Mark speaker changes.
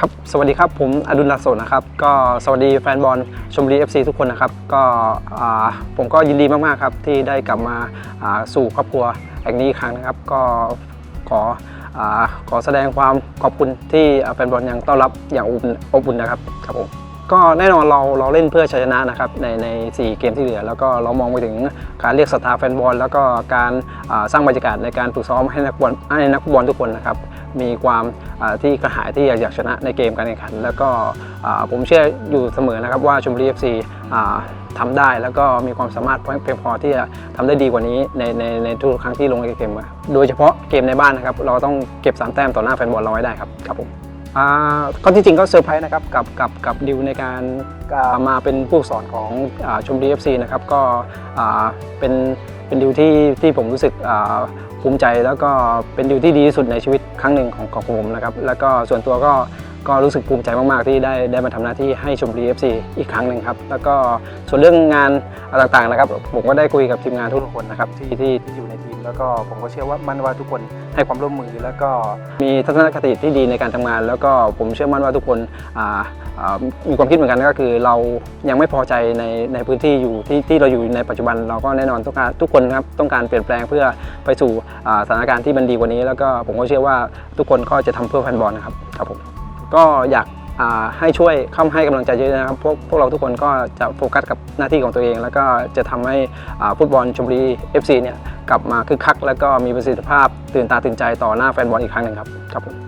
Speaker 1: ครับ สวัสดีครับ ผมอดุลลาโสนะครับ ก็สวัสดีแฟนบอลชมบุรี FC ทุกคนนะครับ ก็ผมก็ยินดีมาก ๆ ครับ ที่ได้กลับมาาสู่ครอบครัวแห่งนี้อีกครั้งนะครับ ก็ขออขอแสดงความขอบคุณที่แฟนบอลยังต้อนรับอย่างอบอุ่นอบอุ่นนะครับ ครับผม ก็แน่นอนเราเราเล่นเพื่อชัยชนะนะครับในใน 4 เกมที่เหลือ แล้วก็เรามองไปถึงการเรียกศรัทธาแฟนบอลแล้วก็การสร้างบรรยากาศในการฝึกซ้อมให้นักบอลให้นักฟุตบอลทุกคนนะครับมีความที่กระหายที่อยากอยากชนะในเกมการแข่งขัน แล้วก็ผมเชื่ออยู่เสมอนะครับว่าชมบุรีเอฟซีทำได้แล้วก็มีความสามารถเพียงพอที่จะทำได้ดีกว่านี้ในในในทุกครั้งที่ลงในเกมโดยเฉพาะเกมในบ้านนะครับเราต้องเก็บ3แต้มต่อหน้าแฟนบอลเราไว้ได้ครับครับผม ก็ที่จริงก็เซอร์ไพรส์นะครับกับกับกับดิวในการมาเป็นผู้สอนของอชมดีเอฟซีนะครับก็เป็นเป็นดิวที่ที่ผมรู้สึกภูมิใจแล้วก็เป็นดิวที่ดีที่สุดในชีวิตครั้งหนึ่งของของผมนะครับแล้วก็ส่วนตัวก็ ก็รู้สึกภูมิใจมาก ๆ ที่ได้ได้มาทำหน้าที่ให้ชมบุรีเอฟซีอีกครั้งหนึ่งครับ แล้วก็ส่วนเรื่องงานต่างๆนะครับ ผมก็ได้คุยกับทีมงานทุกคนนะครับที่ที่ที่อยู่ในทีม แล้วก็ผมก็เชื่อว่ามั่นว่าทุกคนให้ความร่วมมือ แล้วก็มีทัศนคติที่ดีในการทำงาน แล้วก็ผมเชื่อมั่นว่าทุกคนมีความคิดเหมือนกันก็คือ เรายังไม่พอใจในในพื้นที่อยู่ที่ที่เราอยู่ในปัจจุบัน เราก็แน่นอนต้องการทุกคนครับต้องการเปลี่ยนแปลงเพื่อไปสู่สถานการณ์ที่มันดีกว่านี้ แล้วก็ผมก็เชื่อว่าทุกคนก็จะทำเพื่อแฟนบอลนะครับครับผม ก็อยากให้ช่วยเข้ามให้กำลังใจเยอะนะครับพวกพวกเราทุกคนก็จะโฟกัสกับหน้าที่ของตัวเอง แล้วก็จะทำให้ฟุตบอลชมบุรี FC เนี่ยกลับมาคึกคัก แล้วก็มีประสิทธิภาพตื่นตาตื่นใจต่อหน้าแฟนบอลอีกครั้งหนึ่งครับครับผม